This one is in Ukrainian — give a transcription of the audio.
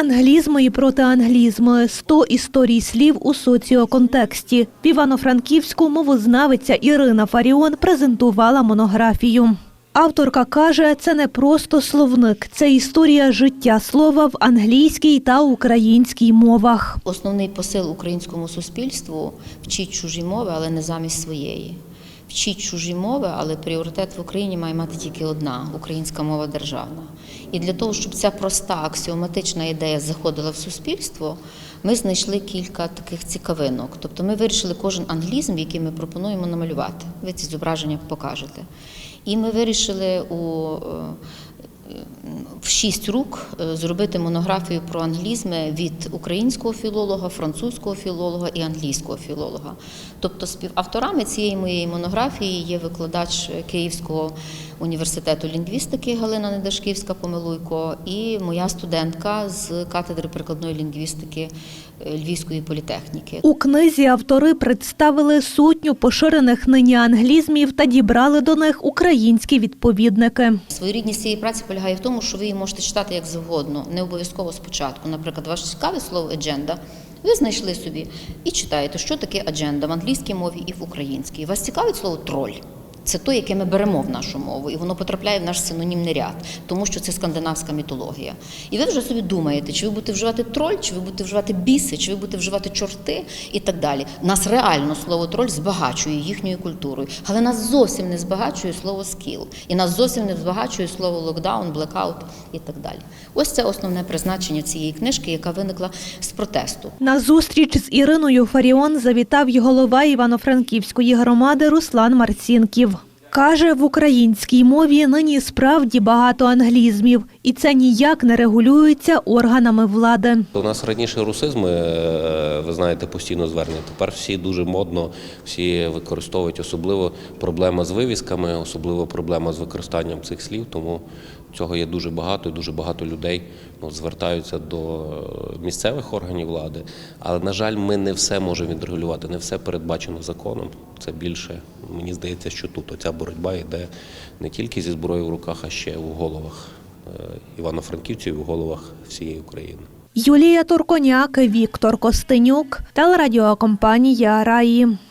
Англізми і протианглізми 100 історій слів у соціоконтексті. В Івано-Франківську мовознавиця Ірина Фаріон презентувала монографію. Авторка каже, це не просто словник, це історія життя слова в англійській та українській мовах. Основний посил українському суспільству вчіть чужі мови, але не замість своєї. Вчіть чужі мови, але пріоритет в Україні має мати тільки одна українська мова державна. І для того, щоб ця проста аксіоматична ідея заходила в суспільство, ми знайшли кілька таких цікавинок. Тобто ми вирішили кожен англізм, який ми пропонуємо намалювати. Ви ці зображення покажете. І ми вирішили у е, в шість рук е, зробити монографію про англізми від українського філолога, французького філолога і англійського філолога. Тобто співавторами цієї моєї монографії є викладач Київського університету лінгвістики Галина Недашківська Помилуйко і моя студентка з катедри прикладної лінгвістики е, Львівської політехніки. У книзі автори представили сотню поширених нині англізмів та дібрали до них українські відповідники. Своєрідність цієї праці полягає в тому, що ви її можете читати як завгодно, не обов'язково спочатку. Наприклад, ваше цікаве слово «agenda», ви знайшли собі і читаєте, що таке адженда в англійській мові і в українській. Вас цікавить слово троль. Це то, яке ми беремо в нашу мову, і воно потрапляє в наш синонімний ряд, тому що це скандинавська мітологія. І ви вже собі думаєте, чи ви будете вживати троль, чи ви будете вживати біси, чи ви будете вживати чорти і так далі. Нас реально слово троль збагачує їхньою культурою, але нас зовсім не збагачує слово скіл, і нас зовсім не збагачує слово локдаун, блекаут і так далі. Ось це основне призначення цієї книжки, яка виникла з протесту. На зустріч з Іриною Фаріон завітав й голова Івано-Франківської громади Руслан Марцінків. Каже, в українській мові нині справді багато англізмів, і це ніяк не регулюється органами влади. У нас раніше русизми, е, ви знаєте, постійно звернені. Тепер всі дуже модно, всі використовують особливо проблема з вивісками, особливо проблема з використанням цих слів. Тому цього є дуже багато, і дуже багато людей ну, звертаються до місцевих органів влади. Але на жаль, ми не все можемо відрегулювати, не все передбачено законом. Це більше мені здається, що тут оця боротьба йде не тільки зі зброєю в руках, а ще в головах е, івано-франківців, в головах всієї України. Юлія Турконяк, Віктор Костенюк, телерадіокомпанія Раї.